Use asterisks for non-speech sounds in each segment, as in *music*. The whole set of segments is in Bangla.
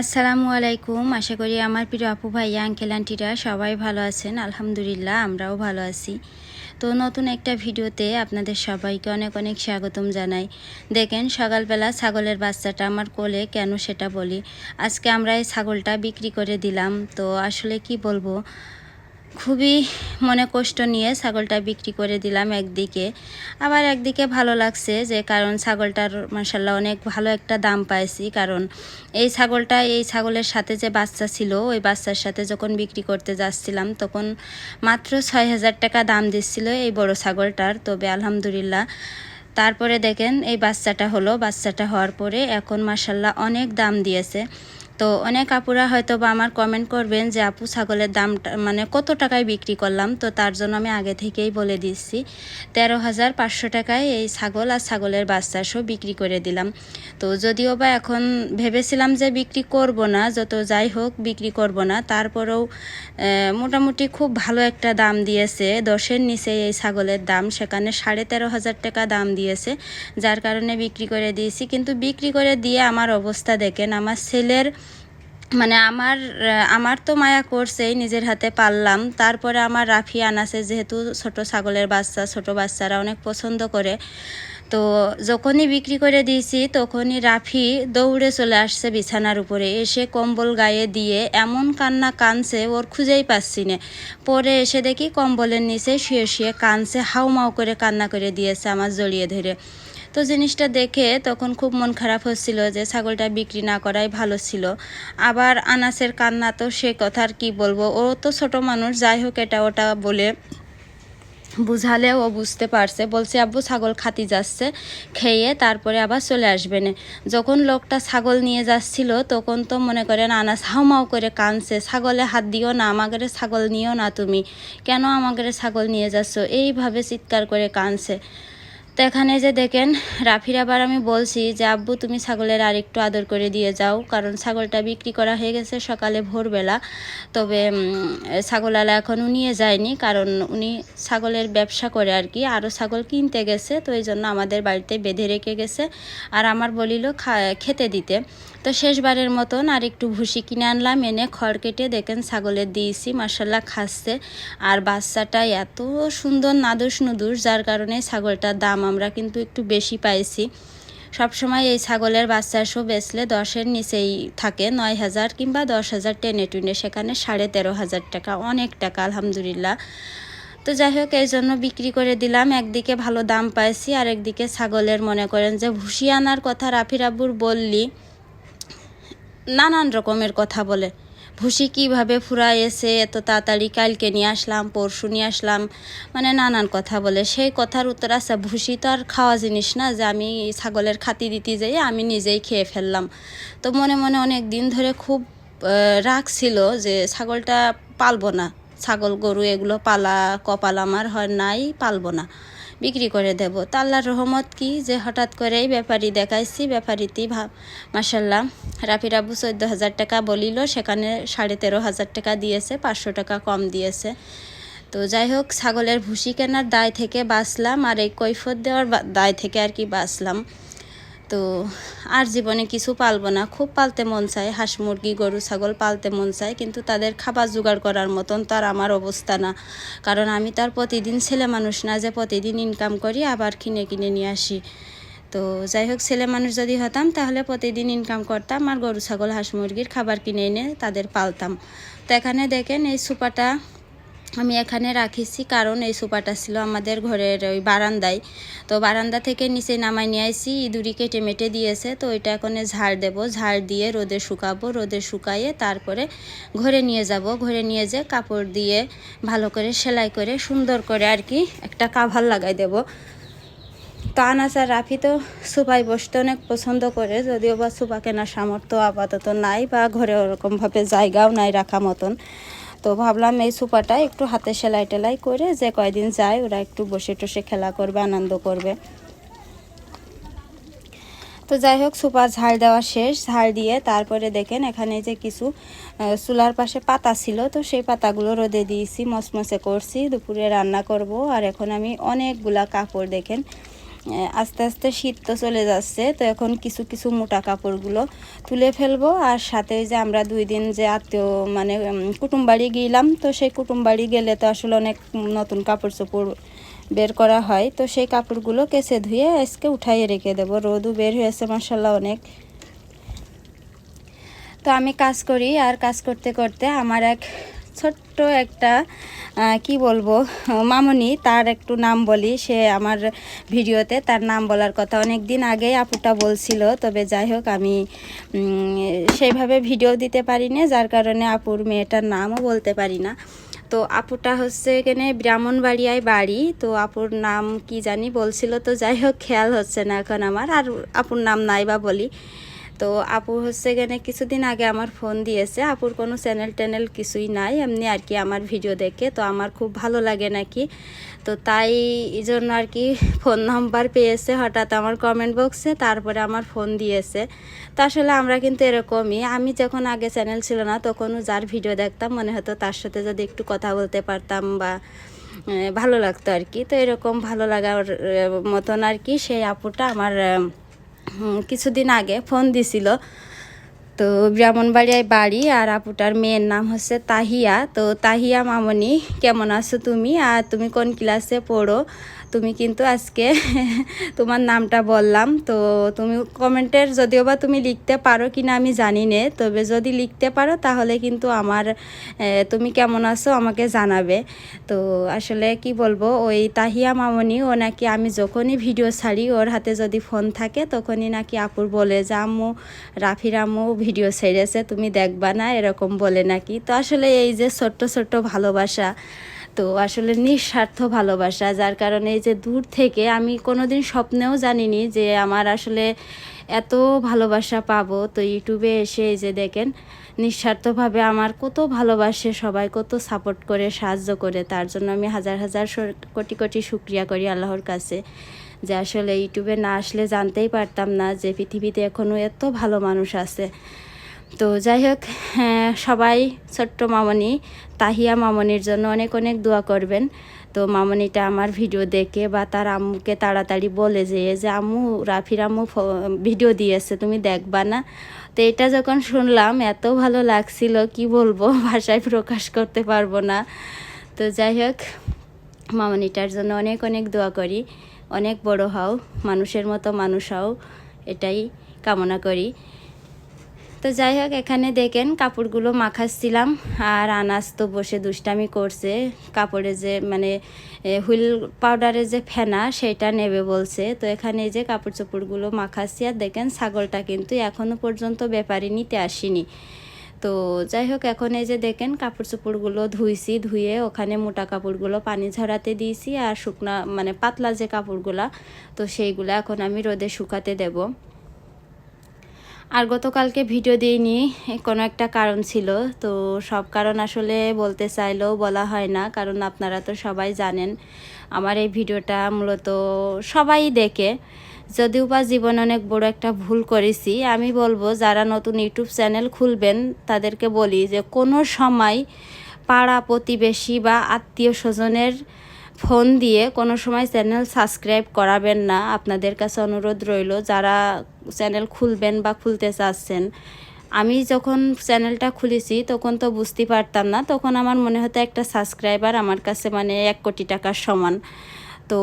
আসসালামু আলাইকুম। আশা করি আমার প্রিয় আপু ভাইয়া, আঙ্কেল, আন্টিরা সবাই ভালো আছেন। আলহামদুলিল্লাহ, আমরাও ভালো আছি। তো নতুন একটা ভিডিওতে আপনাদের সবাইকে অনেক অনেক স্বাগতম জানাই। দেখেন, সকালবেলা ছাগলের বাচ্চাটা আমার কোলে কেন সেটা বলি। আজকে আমরা এই ছাগলটা বিক্রি করে দিলাম। তো আসলে কি বলব? খুবই মনে কষ্ট নিয়ে ছাগলটা বিক্রি করে দিলাম একদিকে। আবার একদিকে ভালো লাগছে যে, কারণ ছাগলটার মাসাল্লাহ অনেক ভালো একটা দাম পাইছি। কারণ এই ছাগলটা, এই ছাগলের সাথে যে বাচ্চা ছিল, ওই বাচ্চার সাথে যখন বিক্রি করতে যাচ্ছিলাম, তখন মাত্র ছয় হাজার টাকা দাম দিচ্ছিল এই বড় ছাগলটার। তবে আলহামদুলিল্লাহ, তারপরে দেখেন এই বাচ্চাটা হলো। বাচ্চাটা হওয়ার পরে এখন মাসাল্লাহ অনেক দাম দিয়েছে। তো অনেক আপুরা হয়তো বা আমার কমেন্ট করবেন যে, আপু, ছাগলের দামটা মানে কত টাকায় বিক্রি করলাম? তো তার জন্য আমি আগে থেকেই বলে দিচ্ছি, তেরো হাজার পাঁচশো টাকায় এই ছাগল আর ছাগলের বাচ্চা সব বিক্রি করে দিলাম। তো যদিও বা এখন ভেবেছিলাম যে বিক্রি করব না, যত যাই হোক বিক্রি করব না, তারপরেও মোটামুটি খুব ভালো একটা দাম দিয়েছে। দশের নিচে এই ছাগলের দাম, সেখানে সাড়ে তেরো হাজার টাকা দাম দিয়েছে, যার কারণে বিক্রি করে দিয়েছি। কিন্তু বিক্রি করে দিয়ে আমার অবস্থা দেখেন, আমার ছেলের মানে আমার আমার তো মায়া করছেই নিজের হাতে পারলাম। তারপরে আমার রাফি আনাছে যেহেতু ছোট ছাগলের বাচ্চা, ছোট বাচ্চারা অনেক পছন্দ করে। তো যখনই বিক্রি করে দিয়েছি, তখনই রাফি দৌড়ে চলে আসছে বিছানার উপরে। এসে কম্বল গায়ে দিয়ে এমন কান্না কানছে, ওর খুঁজেই পাচ্ছি না। পরে এসে দেখি কম্বলের নিচে শুয়ে শুয়ে কানছে, হাউমাউ করে কান্না করে দিয়েছে আমার জড়িয়ে ধরে। তো জিনিসটা দেখে তখন খুব মন খারাপ হচ্ছিল যে ছাগলটা বিক্রি না করাই ভালো ছিল। আবার আনাসের কান্না তো সে কথা আর কি বলব? ও তো ছোট মানুষ, যাই হোক এটা ওটা বলে বুঝালে ও বুঝতে পারছে। বলছে, আব্বু, ছাগল খাতি যাচ্ছে, খেয়ে তারপরে আবার চলে আসবে না। যখন লোকটা ছাগল নিয়ে যাচ্ছিল, তখন তো মনে করেন আনাস হাউমাউ করে কানছে ছাগলে হাত দিও না আমাদের ছাগল নিও না তুমি। কেন আমাদের ছাগল নিয়ে যাচ্ছ? এইভাবে চিৎকার করে কানছে তো এখানে যে দেখেন, রাফির আবার আমি বলছি যে, আব্বু, তুমি ছাগলের আর একটু আদর করে দিয়ে যাও, কারণ ছাগলটা বিক্রি করা হয়ে গেছে সকালে ভোরবেলা। তবে ছাগলালা এখনও নিয়ে যায়নি, কারণ উনি ছাগলের ব্যবসা করে আর কি। আরও ছাগল কিনতে গেছে, তো এই জন্য আমাদের বাড়িতে বেঁধে রেখে গেছে। আর আমার বলিল খেতে দিতে। তো শেষবারের মতন আর একটু ভুসি কিনে আনলাম, এনে খড় কেটে দেখেন ছাগলের দিয়েছি মার্শাল্লাহ খাচ্ছে। আর বাচ্চাটা এত সুন্দর নাদুস নুদুস, যার কারণে ছাগলটার দাম আমরা কিন্তু একটু বেশি পাইছি। সবসময় এই ছাগলের বাচ্চা সব বেচলে দশের নিচেই থাকে নয় হাজার কিংবা দশ হাজার টেনে টুনে, সেখানে সাড়ে তেরো হাজার টাকা, অনেক টাকা, আলহামদুলিল্লাহ। তো যাই হোক, এই জন্য বিক্রি করে দিলাম। একদিকে ভালো দাম পাইছি আর একদিকে ছাগলের মনে করেন যে ভুসি আনার কথা রাফি রাব্বুর বললি, নানান রকমের কথা বলে। ভুসি কীভাবে ফুরায় এসে এত তাড়াতাড়ি কালকে নিয়ে আসলাম, পরশু নিয়ে আসলাম মানে নানান কথা বলে। সেই কথার উত্তর আছে, ভুসি তো আর খাওয়া জিনিস না, যে আমি ছাগলের খাতি দিতে যাই, আমি নিজেই খেয়ে ফেললাম। তো মনে মনে অনেক দিন ধরে খুব রাগ ছিল যে ছাগলটা পালবো না। ছাগল গরু এগুলো পালা, কপাল আমার হয় নাই, পালবো না। বিক্রি করে দেব। তা আল্লাহর রহমত কি যে হঠাৎ করেই ব্যাপারী দেখাইছি ব্যাপারীতি ভাব মাসাল্লাহ রাফির আবু চোদ্দ হাজার টাকা বলিল, সেখানে সাড়ে তেরো হাজার টাকা দিয়েছে, পাঁচশো টাকা কম দিয়েছে। তো যাই হোক, ছাগলের ভুসি কেনার দায় থেকে বাঁচলাম, আর এই কৈফত দেওয়ার দায় থেকে আর কি বাঁচলাম। তো আর জীবনে কিছু পালবো না। খুব পালতে মন চায়, হাঁস, মুরগি, গরু, ছাগল পালতে মন চায়, কিন্তু তাদের খাবার জোগাড় করার মতন তার আমার অবস্থা না। কারণ আমি তার প্রতিদিন ছেলে মানুষ না, যে প্রতিদিন ইনকাম করি, আবার কিনে কিনে নিয়ে আসি। তো যাই হোক, ছেলে মানুষ যদি হতাম, তাহলে প্রতিদিন ইনকাম করতাম আর গরু, ছাগল, হাঁস, মুরগির খাবার কিনে এনে তাদের পালতাম। তো এখানে দেখেন এই সুপাটা আমি এখানে রাখিছি, কারণ এই সোফাটা ছিল আমাদের ঘরের ওই বারান্দায়। তো বারান্দা থেকে নিচে নামাই নিয়ে আসি ইঁদুরি কেটে মেটে দিয়েছে, তো ওইটা এখন ঝাড় দেব। ঝাড় দিয়ে রোদে শুকাবো, রোদে শুকাইয়ে তারপরে ঘরে নিয়ে যাব। ঘরে নিয়ে যে কাপড় দিয়ে ভালো করে সেলাই করে সুন্দর করে আর কি একটা কাভার লাগাই দেব। তো আনাস আর রাফি তো সুপায় বসতে অনেক পছন্দ করে, যদিও বা সুপা কেনার সামর্থ্য আপাতত নাই বা ঘরে ওরকমভাবে জায়গাও নাই রাখা মতন। তো ভাবলাম এই সুপাটা একটু হাতে সেলাই টেলাই করে যে কয়দিন যায় ওরা একটু বসে টসে খেলা করবে, আনন্দ করবে। তো যাই হোক, সুপা ঝাড় দেওয়া শেষ। ঝাড় দিয়ে তারপরে দেখেন এখানে যে কিছু চুলার পাশে পাতা ছিল, তো সেই পাতাগুলো রোদে দিয়েছি মসমসে করছি, দুপুরে রান্না করব। আর এখন আমি অনেকগুলা কাপড় দেখেন আস্তে আস্তে শীত তো চলে যাচ্ছে, তো এখন কিছু কিছু মোটা কাপড়গুলো তুলে ফেলব। আর সাথে যে আমরা দুই দিন যে আত্মীয় মানে কুটুম বাড়ি গেলাম, তো সেই কুটুম বাড়ি গেলে তো আসলে অনেক নতুন কাপড় চোপড় বের করা হয়। তো সেই কাপড়গুলো কেচে ধুয়ে আজকে উঠাইয়ে রেখে দেবো। রোদও বের হয়েছে মাসাল্লাহ অনেক। তো আমি কাজ করি, আর কাজ করতে করতে আমার এক ছোট্ট একটা কি বলব, মামনি, তার একটু নাম বলি। সে আমার ভিডিওতে তার নাম বলার কথা অনেক দিন আগেই আপুটা বলছিল, তবে যাই হোক আমি সেইভাবে ভিডিও দিতে পারি না যার কারণে আপুর মেয়েটার নামও বলতে পারি না। তো আপুটা হচ্ছে এখানে ব্রাহ্মণবাড়িয়ায় বাড়ি, তো আপুর নাম কি জানি বলছিল, তো যাই হোক খেয়াল হচ্ছে না এখন আমার, আর আপুর নাম নাই বা বলি। তো আপু হচ্ছে এখানে কিছুদিন আগে আমার ফোন দিয়েছে। আপুর কোনো চ্যানেল ট্যানেল কিছুই নাই, এমনি আর কি আমার ভিডিও দেখে, তো আমার খুব ভালো লাগে নাকি। তো তাই এই জন্য আর কি ফোন নাম্বার পেয়েছে হঠাৎ আমার কমেন্ট বক্সে তারপরে আমার ফোন দিয়েছে। তো আসলে আমরা কিন্তু এরকমই, আমি যখন আগে চ্যানেল ছিল না, তখনও যার ভিডিও দেখতাম, মনে হতো তার সাথে যদি একটু কথা বলতে পারতাম বা ভালো লাগতো আর কি। তো এরকম ভালো লাগার মতন আর কি সেই আপুটা আমার কিছুদিন আগে ফোন দিছিল। তো ব্রাহ্মণবাড়িয়ায় বাড়ি আর আপুটার মেয়ের নাম হচ্ছে তাহিয়া। তো তাহিয়া মামনি, কেমন আছো তুমি? আর তুমি কোন ক্লাসে পড়ো? তুমি কিন্তু আজকে তোমার নামটা বললাম। তো তুমি কমেন্টের যদিও বা তুমি লিখতে পারো কি না আমি জানি নে, তবে যদি লিখতে পারো তাহলে কিন্তু আমার তুমি কেমন আছো আমাকে জানাবে। তো আসলে কি বলব, ওই তাহিয়া মামনি, ও নাকি আমি যখনই ভিডিও ছাড়ি, ওর হাতে যদি ফোন থাকে তখনই নাকি আপুর বলে যে, আম্মু, রাফির আম্মু ভিডিও ছেড়েছে, তুমি দেখবা না, এরকম বলে নাকি। তো আসলে এই যে ছোট্ট ছোট্ট ভালোবাসা তো আসলে নিঃস্বার্থ ভালোবাসা, যার কারণে যে দূর থেকে আমি কোনোদিন স্বপ্নেও জানিনি যে আমার আসলে এত ভালোবাসা পাবো। তো ইউটিউবে এসে এই যে দেখেন, নিঃস্বার্থভাবে আমার কত ভালোবাসে সবাই, কত সাপোর্ট করে, সাহায্য করে। তার জন্য আমি হাজার হাজার কোটি কোটি শুক্রিয়া করি আল্লাহর কাছে যে আসলে ইউটিউবে না আসলে জানতেই পারতাম না যে পৃথিবীতে এখনও এত ভালো মানুষ আছে। তো যাই হোক হ্যাঁ, সবাই ছোট্ট মামনি তাহিয়া মামনির জন্য অনেক অনেক দোয়া করবেন। তো মামনিটা আমার ভিডিও দেখে বা তার আম্মুকে তাড়াতাড়ি বলে যে যে আম্মু রাফির আম্মু ভিডিও দিয়েছে তুমি দেখবা না? তো এটা যখন শুনলাম এত ভালো লাগছিল কি বলব *laughs* ভাষায় প্রকাশ করতে পারব না। তো যাই হোক মামনিটার জন্য অনেক অনেক দোয়া করি। অনেক বড় হও মানুষের মতো মানুষ হও এটাই কামনা করি। তো যাই হোক, এখানে দেখেন কাপড়গুলো মাখাচ্ছিলাম আর আনাজ তো বসে দুষ্টামি করছে। কাপড়ে যে মানে হুইল পাউডারের যে ফেনা, সেটা নেবে বলছে। তো এখানে যে কাপড় চোপড়গুলো মাখাচ্ছি আর দেখেন ছাগলটা কিন্তু এখনও পর্যন্ত ব্যাপারী নিতে আসেনি। তো যাই হোক, এখন এই যে দেখেন কাপড় চোপড়গুলো ধুইছি, ধুয়ে ওখানে মোটা কাপড়গুলো পানি ঝরাতে দিয়েছি আর শুকনা মানে পাতলা যে কাপড়গুলা, তো সেইগুলো এখন আমি রোদে শুকাতে দেবো। আর গতকালকে ভিডিও দিইনি, কোনো একটা কারণ ছিল। তো সব কারণ আসলে বলতে চাইলেও বলা হয় না, কারণ আপনারা তো সবাই জানেন। আমার এই ভিডিওটা মূলত সবাই দেখে। যদিও বা জীবনে অনেক বড় একটা ভুল করেছি, আমি বলব যারা নতুন ইউটিউব চ্যানেল খুলবেন, তাদেরকে বলি যে কোনো সময় পাড়া প্রতিবেশী বা আত্মীয় স্বজনের ফোন দিয়ে কোনো সময় চ্যানেল সাবস্ক্রাইব করাবেন না। আপনাদের কাছে অনুরোধ রইল, যারা চ্যানেল খুলবেন বা খুলতে চাচ্ছেন। আমি যখন চ্যানেলটা খুলেছি, তখন তো বুঝতে পারতাম না, তখন আমার মনে হতো একটা সাবস্ক্রাইবার আমার কাছে মানে এক কোটি টাকার সমান। তো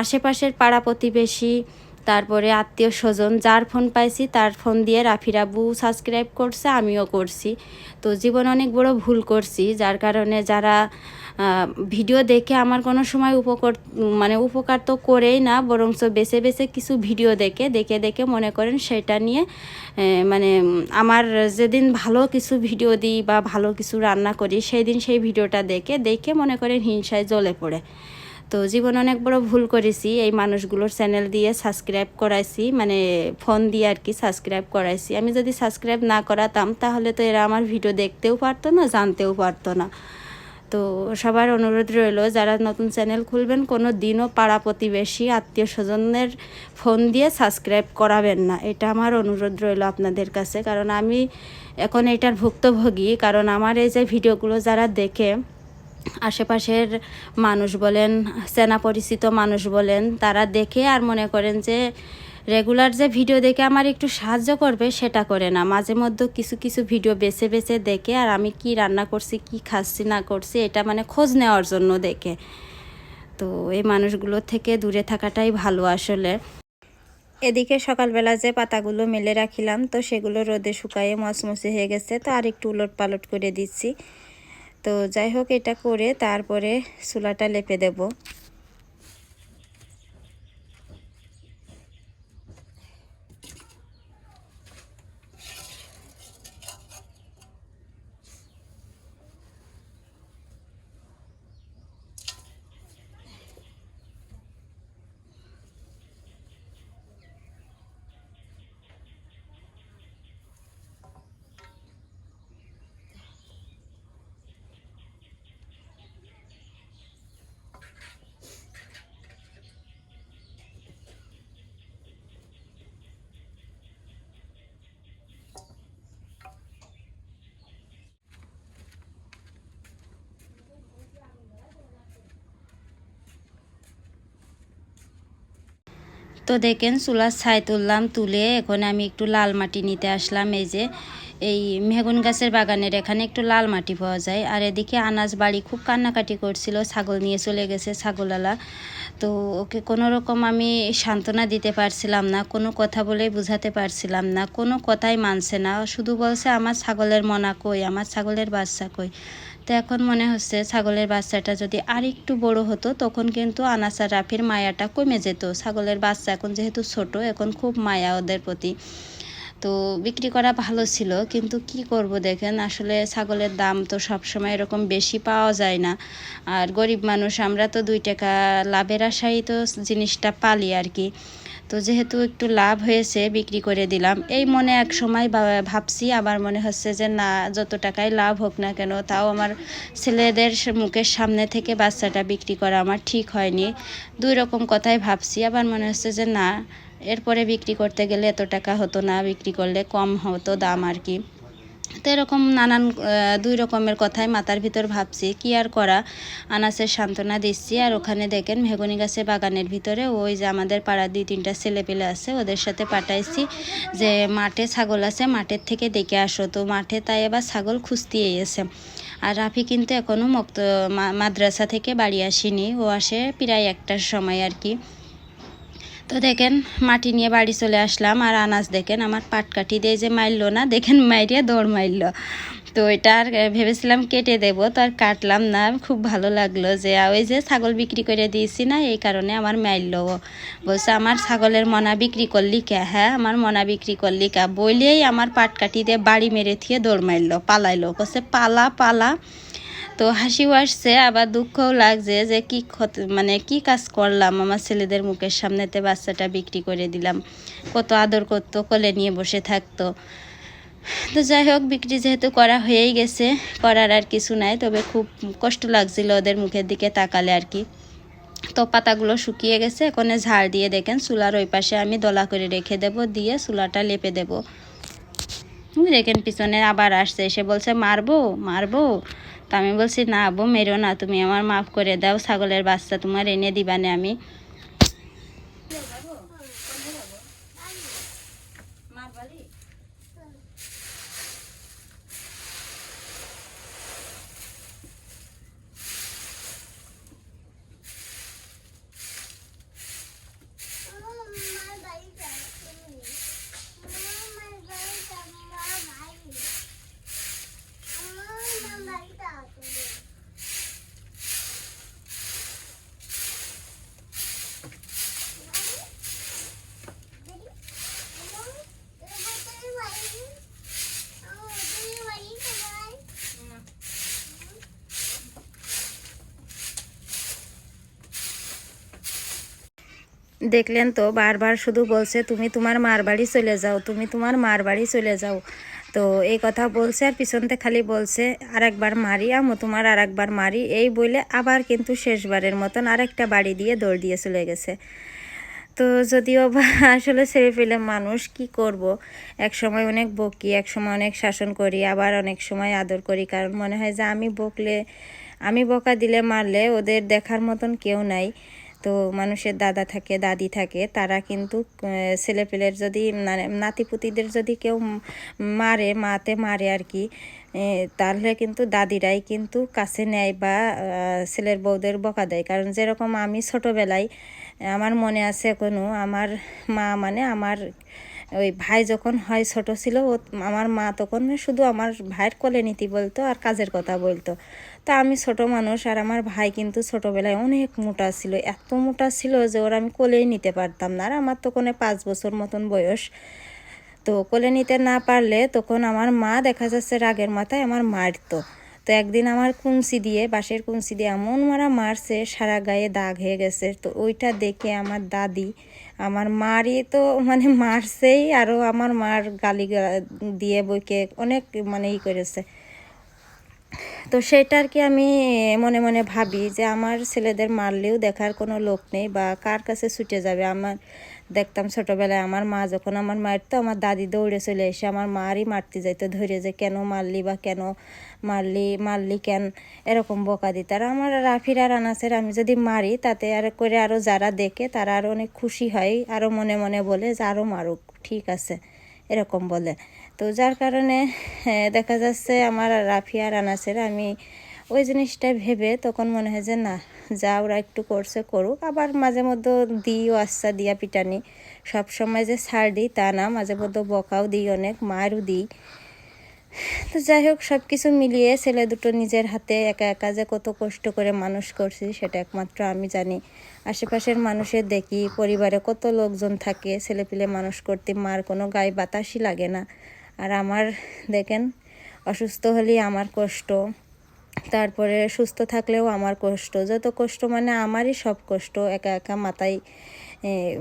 আশেপাশের পাড়া প্রতিবেশী, তারপরে আত্মীয় স্বজন, যার ফোন পাইছি, তার ফোন দিয়ে রাফিরাবু সাবস্ক্রাইব করছে, আমিও করছি। তো জীবন অনেক বড় ভুল করছি, যার কারণে যারা ভিডিও দেখে আমার কোনো সময় উপকার মানে উপকার তো করেই না, বরঞ্চ বেছে বেছে কিছু ভিডিও দেখে দেখে দেখে মনে করেন সেটা নিয়ে মানে আমার যেদিন ভালো কিছু ভিডিও দিই বা ভালো কিছু রান্না করি সেই দিন সেই ভিডিওটা দেখে দেখে মনে করেন হিংসায় জ্বলে পড়ে। তো জীবন অনেক বড় ভুল করেছি, এই মানুষগুলোর চ্যানেল দিয়ে সাবস্ক্রাইব করাইছি মানে ফোন দিয়ে আর কি সাবস্ক্রাইব করাইছি। আমি যদি সাবস্ক্রাইব না করাতাম, তাহলে তো এরা আমার ভিডিও দেখতেও পারতো না, জানতেও পারতো না। তো সবার অনুরোধ রইল, যারা নতুন চ্যানেল খুলবেন, কোনো দিনও পাড়া প্রতিবেশী, আত্মীয় স্বজনের ফোন দিয়ে সাবস্ক্রাইব করাবেন না। এটা আমার অনুরোধ রইল আপনাদের কাছে, কারণ আমি এখন এটার ভুক্তভোগী, কারণ আমার এই যে ভিডিওগুলো যারা দেখে, আশেপাশের মানুষ বলেন চেনা পরিচিত মানুষ বলেন, তারা দেখে আর মনে করেন যে রেগুলার যে ভিডিও দেখে আমার একটু সাহায্য করবে, সেটা করে না। মাঝে মধ্যে কিছু কিছু ভিডিও বেছে বেছে দেখে আর আমি কি রান্না করছি, কি খাচ্ছি, না করছি, এটা মানে খোঁজ নেওয়ার জন্য দেখে। তো এই মানুষগুলোর থেকে দূরে থাকাটাই ভালো আসলে। এদিকে সকালবেলা যে পাতাগুলো মেলে রাখিলাম, তো সেগুলো রোদে শুকায়ে মচমচে হয়ে গেছে, তো আর একটু উলট পালট করে দিচ্ছি। তো যাই হোক, এটা করে তারপরে চুলাটা লেপে দেব। তো দেখেন চুলার ছাই তুললাম, তুলে এখন আমি একটু লাল মাটি নিতে আসলাম। এই যে, এই মেহগুন গাছের বাগানের এখানে একটু লাল মাটি পাওয়া যায়। আর এদিকে আনাজ বাড়ি খুব কান্নাকাটি করছিল, ছাগল নিয়ে চলে গেছে ছাগলালা তো ওকে কোনো রকম আমি সান্ত্বনা দিতে পারছিলাম না, কোনো কথা বলেই বুঝাতে পারছিলাম না, কোনো কথাই মানছে না। শুধু বলছে, আমার ছাগলের মনা কই? আমার ছাগলের বাচ্চা কই? তো এখন মনে হচ্ছে ছাগলের বাচ্চাটা যদি আর একটু বড় হতো, তখন কিন্তু আনাসা রাফির মায়াটা কমে যেত। ছাগলের বাচ্চা এখন যেহেতু ছোট, এখন খুব মায়া ওদের প্রতি। তো বিক্রি করা ভালো ছিল, কিন্তু কি করব দেখেন, আসলে ছাগলের দাম তো সবসময় এরকম বেশি পাওয়া যায় না। আর গরিব মানুষ, আমরা তো দুই টাকা লাভের আশাই তো জিনিসটা পালি আর কি। তো যেহেতু একটু লাভ হয়েছে বিক্রি করে দিলাম, এই মনে এক সময় ভাবছি, আবার মনে হচ্ছে যে না, যত টাকাই লাভ হোক না কেন, তাও আমার ছেলেদের মুখের সামনে থেকে বাচ্চাটা বিক্রি করা আমার ঠিক হয়নি। দুই রকম কথাই ভাবছি, আবার মনে হচ্ছে যে না, এরপরে বিক্রি করতে গেলে এত টাকা হতো না, বিক্রি করলে কম হতো দাম আর কি। তো এরকম নানান দুই রকমের কথাই মাথার ভিতর ভাবছি। কি আর করা? আনাসের সান্ত্বনা দিচ্ছি। আর ওখানে দেখেন, মেহগনি গাছের বাগানের ভিতরে ওই যে আমাদের পাড়ার দুই তিনটা ছেলে পেলে আছে, ওদের সাথে পাঠাইছি যে মাঠে ছাগল আছে, মাঠের থেকে দেখে আসো। তো মাঠে তাই এবার ছাগল খুঁজতে এসে আর রাফি কিন্তু এখনও মুক্ত মাদ্রাসা থেকে বাড়ি আসেনি। ও আসে প্রায় একটার সময় আর কি। তো দেখেন, মাটি নিয়ে বাড়ি চলে আসলাম আর আনাজ দেখেন, আমার পাটকাঠি দিয়ে যে মারলো না, দেখেন মাইরিয়া দৌড় মারল তো এটা আর ভেবেছিলাম কেটে দেবো, তো আর কাটলাম না। খুব ভালো লাগল যে ওই যে ছাগল বিক্রি করে দিয়েছি না, এই কারণে আমার মারলো বলছে, আমার ছাগলের মনা বিক্রি করলি কে? হ্যাঁ আমার মনা বিক্রি করলি কা? বইলেই আমার পাটকাঠি দিয়ে বাড়ি মেরে থিয়ে দৌড় মারলো পালাইলো। বলছে, পালা পালা। তো হাসিও আসছে, আবার দুঃখও লাগছে যে কি মানে কি কাজ করলাম? আমার ছেলেদের মুখের সামনেতে বাচ্চাটা বিক্রি করে দিলাম। কত আদর করতো, কোলে নিয়ে বসে থাকতো। তো যাই হোক, বিক্রি যেহেতু করা হয়েই গেছে, করার আর কিছু নাই, তবে খুব কষ্ট লাগছিল ওদের মুখের দিকে তাকালে আর কি। তো পাতাগুলো শুকিয়ে গেছে, এখানে ঝাড় দিয়ে দেখেন, চুলার ওই পাশে আমি দলা করে রেখে দেব, দিয়ে চুলাটা লেপে দেব। দেখেন পিছনে আবার আসছে, এসে বলছে, মারবো মারবো। তো আমি বলছি, না আবু মেরো না। তুমি আমার মাফ করে দাও। ছাগলের বাচ্চা তোমার এনে দিবানে আমি। দেখলেন তো, বারবার শুধু বলছে, তুমি তোমার মার বাড়ি চলে যাও, তুমি তোমার মার বাড়ি চলে যাও। তো এই কথা বলছে আর পিছনতে খালি বলছে আর একবার মারি, আমো তোমার আর একবার মারি। এই বলে আবার কিন্তু শেষবারের মতন আরেকটা বাড়ি দিয়ে দৌড় দিয়ে চলে গেছে। তো যদিও *laughs* আসলে ছেড়ে ফেলে মানুষ কি করব? এক সময় অনেক বকি, এক সময় অনেক শাসন করি, আবার অনেক সময় আদর করি। কারণ মনে হয় যে আমি বকলে, আমি বকা দিলে মারলে ওদের দেখার মতন কেউ নাই। তো মানুষের দাদা থাকে, দাদি থাকে, তারা কিন্তু ছেলেপেলের যদি মানে নাতিপুতিদের যদি কেউ মারে, মাতে মারে আর কি তাহলে কিন্তু দাদিরাই কিন্তু কাছে নেয় বা ছেলের বউদের বকা দেয়। কারণ যেরকম আমি ছোটোবেলায়, আমার মনে আছে কোনো আমার মা মানে আমার ওই ভাই যখন হয় ছোট ছিল, ও, আমার মা তখন শুধু আমার ভাইয়ের কোলে নীতি বলতো আর কাজের কথা বলতো। তা আমি ছোট মানুষ আর আমার ভাই কিন্তু ছোটোবেলায় অনেক মোটা ছিল। এত মোটা ছিল যে ওরা আমি কোলেই নিতে পারতাম না। আর আমার তখন পাঁচ বছর মতন বয়স। তো কোলে নিতে না পারলে তখন আমার মা দেখা যাচ্ছে রাগের মাথায় আমার মারতো। তো একদিন আমার কুঞ্চি দিয়ে, বাঁশের কুঞ্চি দিয়ে এমন মারা মারছে, সারা গায়ে দাগ হয়ে গেছে। তো ওইটা দেখে আমার দাদি, আমার মারই তো মানে মারছেই। আরও আমার মার গালি দিয়ে বইকে অনেক মানে ই করেছে। তো সেটা আর কি আমি মনে মনে ভাবি যে আমার ছেলেদের মারলেও দেখার কোনো লোক নেই বা কার কাছে ছুটে যাবে? আমার দেখতাম ছোটোবেলায় আমার মা যখন আমার মারতো, আমার দাদি দৌড়ে চলে এসে আমার মারই মারতে যাইতো ধরে যে কেন মারলি বা কেন মারলি মারলি কেন? এরকম বকা দিত। আর আমার রাফির আর আনাসের আমি যদি মারি, তাতে আর করে আরও যারা দেখে তারা আরও অনেক খুশি হয় আরও মনে মনে বলে যে আরও মারুক, ঠিক আছে, এরকম বলে। তো যার কারণে দেখা যাচ্ছে আমার রাফি আর আনাসের আমি ওই জিনিসটা ভেবে তখন মনে হয় যে না, যা ওরা একটু করছে করুক। আবার মাঝে মধ্যে দিইও আচ্ছা দিয়া পিটানি। সব সময় যে ছাড় দিই তা না, মাঝে মধ্যে বকাও দিই অনেক, মারও দিই। তো যাই হোক সব কিছু মিলিয়ে ছেলে দুটো নিজের হাতে একা একা যে কত কষ্ট করে মানুষ করছি, সেটা একমাত্র আমি জানি। আশেপাশের মানুষের দেখি, পরিবারে কত লোকজন থাকে, ছেলেপিলে মানুষ করতে মার কোনো গায়ে বাতাসই লাগে না। আর আমার, দেখেন, অসুস্থ হলেই আমার কষ্ট। তারপরে সুস্থ থাকলেও আমার কষ্ট। যত কষ্ট মানে আমারই সব কষ্ট একা একা মাথায়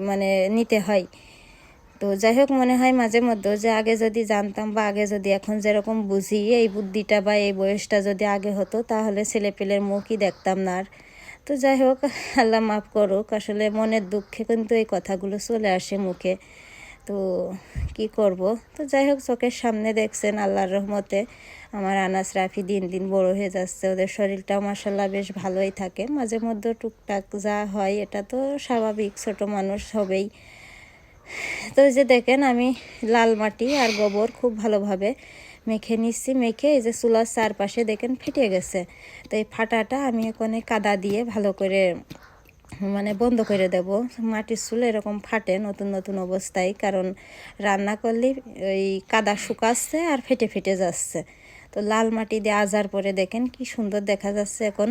মানে নিতে হয়। তো যাই হোক, মনে হয় মাঝে মধ্যে যে আগে যদি জানতাম বা আগে যদি এখন যেরকম বুঝি, এই বুদ্ধিটা বা এই বয়সটা যদি আগে হতো, তাহলে ছেলেপেলের মুখই দেখতাম না আর। তো যাই হোক, আল্লাহ মাফ করুক। আসলে মনের দুঃখে কিন্তু এই কথাগুলো চলে আসে মুখে। তো কি করব? তো যাই হোক চোখের সামনে দেখছেন আল্লাহর রহমতে আমার আনাস, রাফি দিন দিন বড় হয়ে যাচ্ছে। ওদের শরীরটাও মাসাল্লাহ বেশ ভালোই থাকে। মাঝে মধ্যে টুকটাক যা হয়, এটা তো স্বাভাবিক, ছোট মানুষ হবেই। তো যে দেখেন, আমি লাল মাটি আর গোবর খুব ভালোভাবে মেখে নিচ্ছি, মেখে এই যে চুলার চারপাশে দেখেন ফেটে গেছে। তো এই ফাটাটা আমি ওখানে কাদা দিয়ে ভালো করে মানে বন্ধ করে দেব। মাটির চুল এরকম ফাটে নতুন নতুন অবস্থায়, কারণ রান্না করলে ওই কাদা শুকাচ্ছে আর ফেটে ফেটে যাচ্ছে। তো লাল মাটি দিয়ে আজার পরে দেখেন কি সুন্দর দেখা যাচ্ছে এখন।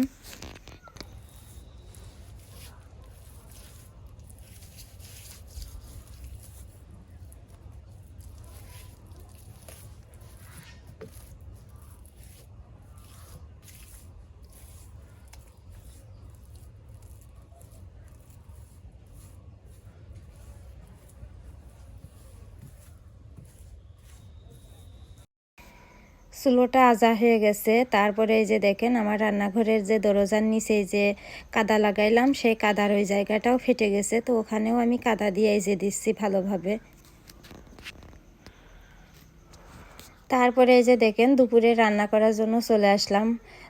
চুলোটা আজা হয়ে গেছে। তারপরে এই যে দেখেন, আমার রান্নাঘরের যে দরজার নিচে যে কাদা লাগাইলাম, সেই কাদার ওই জায়গাটাও ফেটে গেছে। তো ওখানেও আমি কাদা দিয়ে এই যে দিচ্ছি ভালোভাবে। তারপরে এই যে দেখেন, দুপুরে রান্না করার জন্য চলে আসলাম।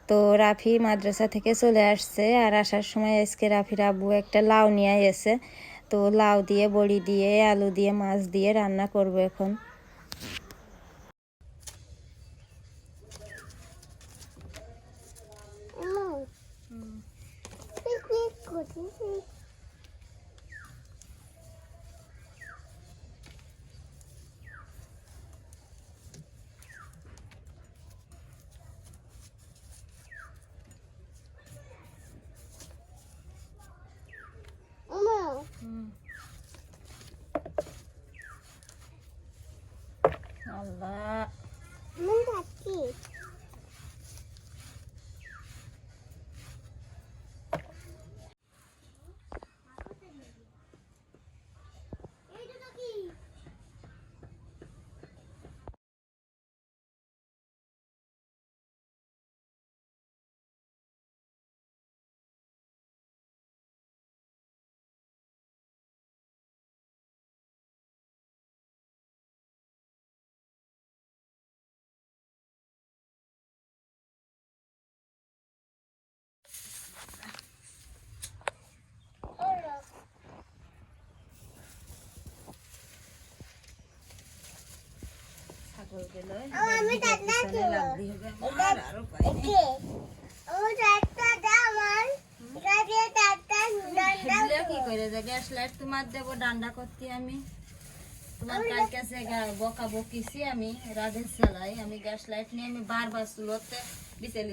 তো রাফি মাদ্রাসা থেকে চলে আসছে, আর আসার সময় আজকে রাফির আব্বু একটা লাউ নিয়ে এসে তো লাউ দিয়ে বড়ি দিয়ে, আলু দিয়ে, মাছ দিয়ে রান্না করব এখন। ডান্ডা করতে আমি তোমার কাল কাছে বকা বকিছি আমি রাধের চালাই আমি গ্যাস লাইট নিয়ে আমি বারবার চুলোতে বিচেলি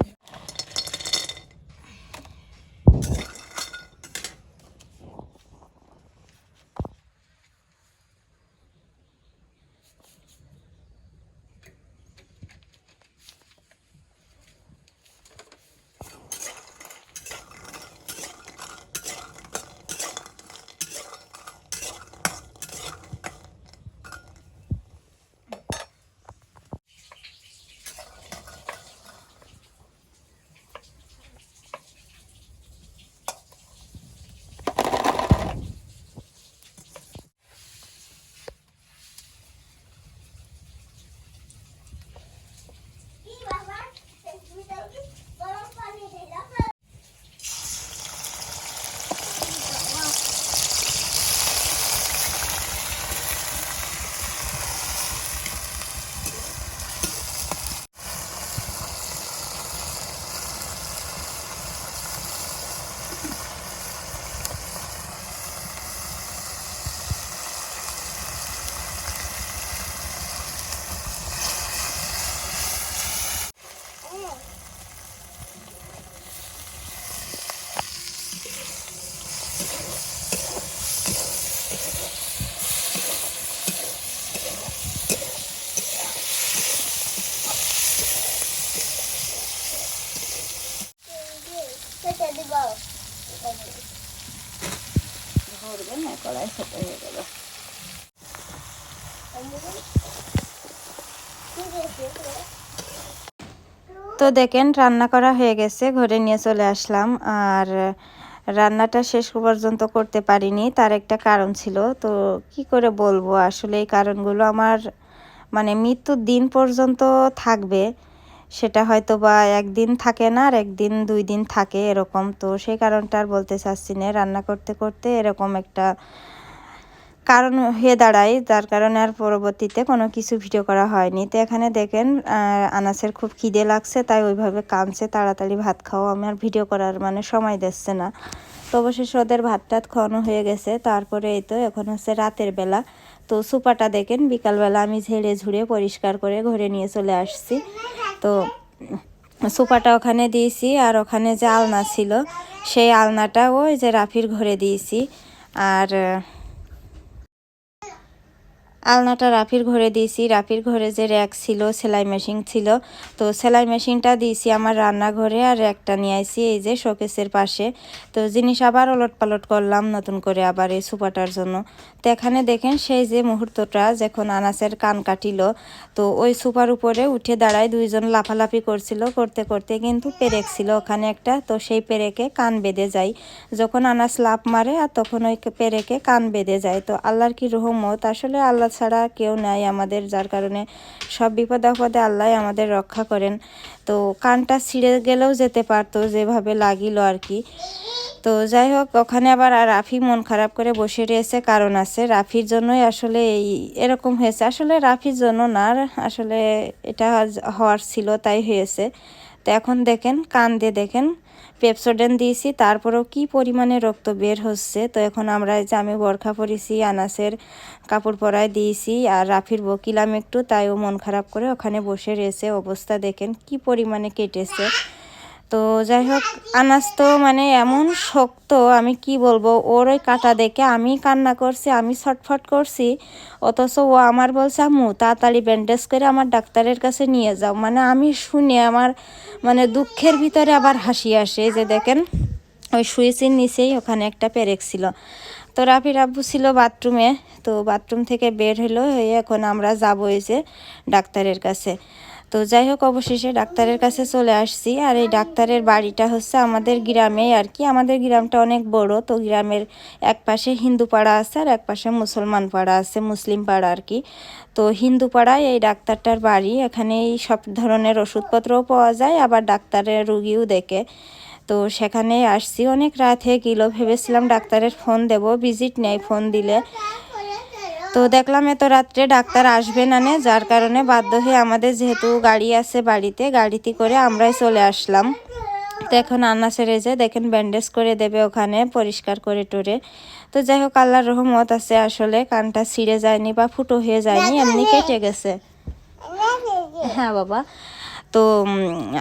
তো দেখেন, রান্না করা হয়ে গেছে, ঘরে নিয়ে চলে আসলাম। আর রান্নাটা শেষ পর্যন্ত করতে পারিনি, তার একটা কারণ ছিল। তো কি করে বলব, আসলে এই কারণগুলো আমার মানে মৃত্যুর দিন পর্যন্ত থাকবে। সেটা হয়তো বা একদিন থাকে না, আর একদিন, দুই দিন থাকে এরকম। তো সেই কারণটা আর বলতে চাচ্ছি না। রান্না করতে করতে এরকম একটা কারণ হয়ে দাঁড়ায় যার কারণে আর পরবর্তীতে কোনো কিছু ভিডিও করা হয়নি। তো এখানে দেখেন আনাসের খুব খিদে লাগছে, তাই ওইভাবে কাঁদছে, তাড়াতাড়ি ভাত খাও আমার ভিডিও করার মানে সময় দিচ্ছে না। তো অবশেষে ওদের ভাত টাত খাওয়ানো হয়ে গেছে, তারপরে এই তো এখন হচ্ছে রাতের বেলা। তো সুপাটা দেখেন, বিকালবেলা আমি ঝেড়ে ঝুড়ে পরিষ্কার করে ঘরে নিয়ে চলে আসছি। তো সোফাটা ওখানে দিয়েছি, আর ওখানে যে আলনা ছিল, সেই আলনাটা ওই যে রাফির ঘরে দিয়েছি। আর আলনাটা রাফির ঘরে দিয়েছি। রাফির ঘরে যে র্যাক ছিল, সেলাই মেশিন ছিল। তো সেলাই মেশিনটা দিয়েছি আমার রান্নাঘরে আর র্যাকটা নিয়ে আইছি এই যে শোকেসের পাশে। তো জিনিস আবার ওলট পালট করলাম নতুন করে আবার এই সোফাটার জন্য। তো এখানে দেখেন সেই যে মুহূর্তটা যখন আনাসের কান কাটিল, তো ওই সোফার উপরে উঠে দাঁড়ায় দুইজন লাফালাফি করছিল, করতে করতে কিন্তু পেরেক ছিল ওখানে একটা। তো সেই পেরেকে কান বেঁধে যায় যখন আনাস লাফ মারে আর তখন ওই পেরেকে কান বেঁধে যায়। তো আল্লাহর কি রহমত, আসলে আল্লাহ ছাড়া কেউ নাই আমাদের, যার কারণে সব বিপদ আপদে আল্লাহ আমাদের রক্ষা করেন। তো কানটা ছিঁড়ে গেলেও যেতে পারতো যেভাবে লাগিল আর কি। তো যাই হোক, ওখানে আবার আর রাফি মন খারাপ করে বসে রয়েছে, কারণ আছে রাফির জন্যই আসলে এই এরকম হয়েছে। আসলে রাফির জন্য না, আসলে এটা হওয়ার ছিল, তাই হয়েছে। তো এখন দেখেন, কান দিয়ে দেখেন পেপসোডেন দিয়েছি, তারপরেও কি পরিমাণে রক্ত বের হচ্ছে? তো এখন আমরা যে আমি বরখা পরেছি, আনাসের কাপড় পরায় দিয়েছি, আর রাফির বকিলাম একটু তাইও মন খারাপ করে ওখানে বসে রয়েছে। অবস্থা দেখেন, কি পরিমাণে কেটেছে। তো যাই হোক, আনাস তো মানে এমন শক্ত, আমি কি বলব, ওর ওই কাটা দেখে আমি কান্না করছি, আমি ছটফট করছি, অথচ ও আমার বলছে, আম্মু, তাড়াতাড়ি ব্যান্ডেজ করে আমার ডাক্তারের কাছে নিয়ে যাও। মানে আমি শুনে আমার মানে দুঃখের ভিতরে আবার হাসি আসে যে দেখেন, ওই সুইচের নিচেই ওখানে একটা পেরেক ছিল। তো রাফির আব্বু ছিল বাথরুমে তো বাথরুম থেকে বের হলো, হয়ে এখন আমরা যাব এই যে ডাক্তারের কাছে। তো যাই হোক, অবশেষে ডাক্তারের কাছে চলে আসছি। আর এই ডাক্তারের বাড়িটা হচ্ছে আমাদের গ্রামে আর কি। আমাদের গ্রামটা অনেক বড়, তো গ্রামের এক পাশে হিন্দু পাড়া আছে আর এক পাশে মুসলমান পাড়া আছে মুসলিম পাড়া আর কি। তো হিন্দু পাড়ায় এই ডাক্তারটার বাড়ি। এখানেই সব ধরনের ওষুধপত্রও পাওয়া যায়, আবার ডাক্তারের রুগীও দেখে। তো সেখানে আসছি। অনেক রাত হয়ে গেল ভেবেছিলাম ডাক্তারের ফোন দেব, ভিজিট নেই ফোন দিলে। তো দেখলাম এত রাত্রে ডাক্তার আসবে না নে, যার কারণে বাধ্য হয়ে আমাদের যেহেতু গাড়ি আছে বাড়িতে, গাড়িতে করে আমরাই চলে আসলাম। তো এখন আন্না ছেড়ে যে দেখেন ব্যান্ডেজ করে দেবে ওখানে, পরিষ্কার করে টোরে। তো যাই হোক, আল্লাহর রহমত আছে আসলে, কানটা ছিঁড়ে যায়নি বা ফুটো হয়ে যায়নি, এমনি কেটে গেছে। হ্যাঁ বাবা। তো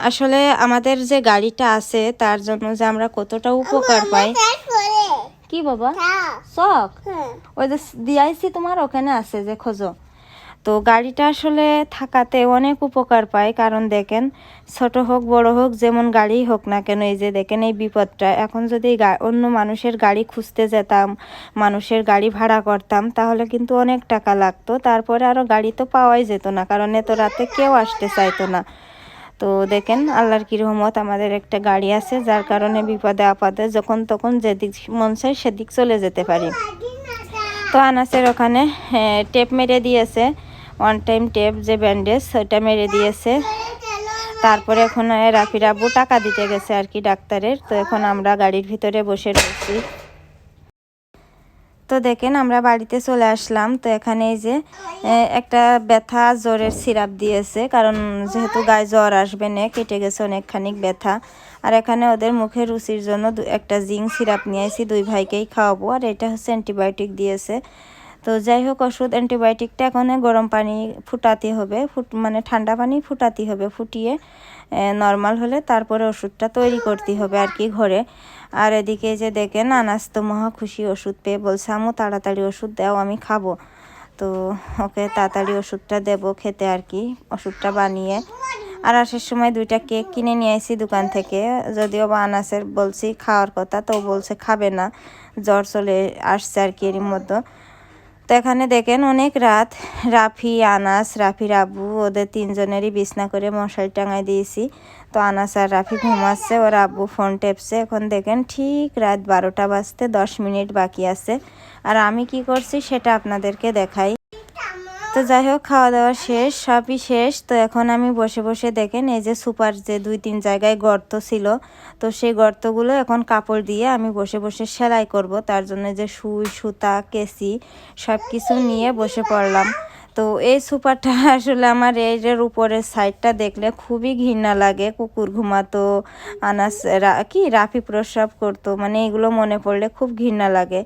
আসলে আমাদের যে গাড়িটা আছে, তার জন্য যে আমরা কতটা উপকার পাই। কি বাবা? শখ ওই যে দিয়াইছি তোমার ওখানে আছে যে খোঁজো। তো গাড়িটা আসলে থাকাতে অনেক উপকার পায় কারণ দেখেন ছোট হোক বড় হোক যেমন গাড়ি হোক না কেন এই যে দেখেন এই বিপদটা। এখন যদি অন্য মানুষের গাড়ি খুঁজতে যেতাম মানুষের গাড়ি ভাড়া করতাম তাহলে কিন্তু অনেক টাকা লাগতো। তারপরে আরও গাড়ি তো পাওয়াই যেত না কারণ এত রাতে কেউ আসতে চাইতো না। তো দেখেন, আল্লাহর কি রহমত, আমাদের একটা গাড়ি আছে, যার কারণে বিপদে আপদে যখন তখন যেদিক মন চায় সেদিক চলে যেতে পারি। তো আনাসের ওখানে টেপ মেরে দিয়েছে ওয়ান টাইম টেপ যে ব্যান্ডেজ ওইটা মেরে দিয়েছে। তারপরে এখন রাফির আব্বু টাকা দিতে গেছে আর কি ডাক্তারের। তো এখন আমরা গাড়ির ভিতরে বসে রয়েছি। তো দেখেন আমরা বাড়িতে চলে আসলাম। তো এখানে এই যে একটা ব্যথা জ্বরের সিরাপ দিয়েছে। কারণ যেহেতু গায়ে জ্বর আসবে না, কেটে গেছে অনেকখানিক ব্যথা। আর এখানে ওদের মুখে রুচির জন্য একটা জিঙ্ক সিরাপ নিয়ে আসি দুই ভাইকেই খাওয়াবো। আর এটা হচ্ছে অ্যান্টিবায়োটিক দিয়েছে। তো যাই হোক, ওষুধ অ্যান্টিবায়োটিকটা এখন গরম পানি ফুটাতে হবে। ফুট মানে ঠান্ডা পানি ফুটাতে হবে, ফুটিয়ে নর্মাল হলে তারপরে ওষুধটা তৈরি করতে হবে আর কি ঘরে। আর এদিকে যে দেখেন আনাস তো মহা খুশি ওষুধ পেয়ে বলছে আমু তাড়াতাড়ি ওষুধ দাও, আমি খাব। তো ওকে তাড়াতাড়ি ওষুধটা দেবো খেতে আর কি, ওষুধটা বানিয়ে। আর আসার সময় দুইটা কেক কিনে নিয়ে আসি দোকান থেকে। যদিও বা আনাসের বলছি খাওয়ার কথা, তো বলছে খাবে না, জ্বর চলে আসছে আর কি এর মধ্যে। তো এখানে দেখেন অনেক রাত। রাফি, আনাস রাফির আব্বু ওদের তিনজনেরই বিছনা করে মশারি টাঙাই দিয়েছি। তো আনাস আর রাফি ঘুমাচ্ছে, ওর আব্বু ফোন টেপছে। এখন দেখেন ঠিক রাত বারোটা বাজতে দশ মিনিট বাকি আছে। আর আমি কি করছি সেটা আপনাদেরকে দেখাই। তো যাই হোক, খাওয়া দাওয়া শেষ, সবই শেষ। তো এখন আমি বসে বসে দেখেন, এই যে সুপার যে দুই তিন জায়গায় গর্ত ছিল, তো সেই গর্তগুলো এখন কাপড় দিয়ে আমি বসে বসে সেলাই করব। তার জন্য যে সুই, সুতা, কেসি সব কিছু নিয়ে বসে পড়লাম। তো এই সুপারটা *laughs* আসলে আমার এর উপরের সাইডটা দেখলে খুবই ঘৃণা লাগে। কুকুর ঘুমাতো, আনাস কি রাফি প্রস্রাব করতো মানে এগুলো মনে পড়লে খুব ঘৃণা লাগে।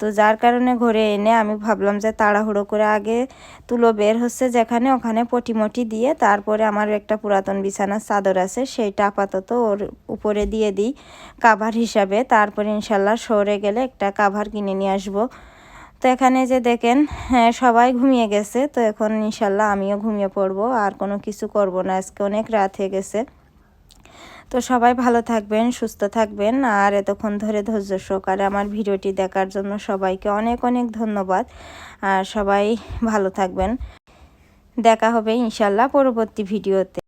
তো যার কারণে ঘরে এনে আমি ভাবলাম যে তাড়াহুড়ো করে আগে তুলো বের হচ্ছে যেখানে, ওখানে পটিমটি দিয়ে তারপরে আমার একটা পুরাতন বিছানার চাদর আছে, সেইটা আপাতত ওর উপরে দিয়ে দিই কাভার হিসাবে। তারপরে ইনশাল্লাহ সরে গেলে একটা কাভার কিনে নিয়ে আসব। তো এখানে যে দেখেন হ্যাঁ সবাই ঘুমিয়ে গেছে। তো এখন ইনশাল্লাহ আমিও ঘুমিয়ে পড়ব, আর কোনো কিছু করব না। আজকে অনেক রাত হয়ে গেছে। তো সবাই ভালো থাকবেন, সুস্থ থাকবেন। আর এতক্ষণ ধরে ধৈর্য সহকারে আমার ভিডিওটি দেখার জন্য সবাইকে অনেক অনেক ধন্যবাদ। আর সবাই ভালো থাকবেন। দেখা হবে ইনশাল্লাহ পরবর্তী ভিডিওতে।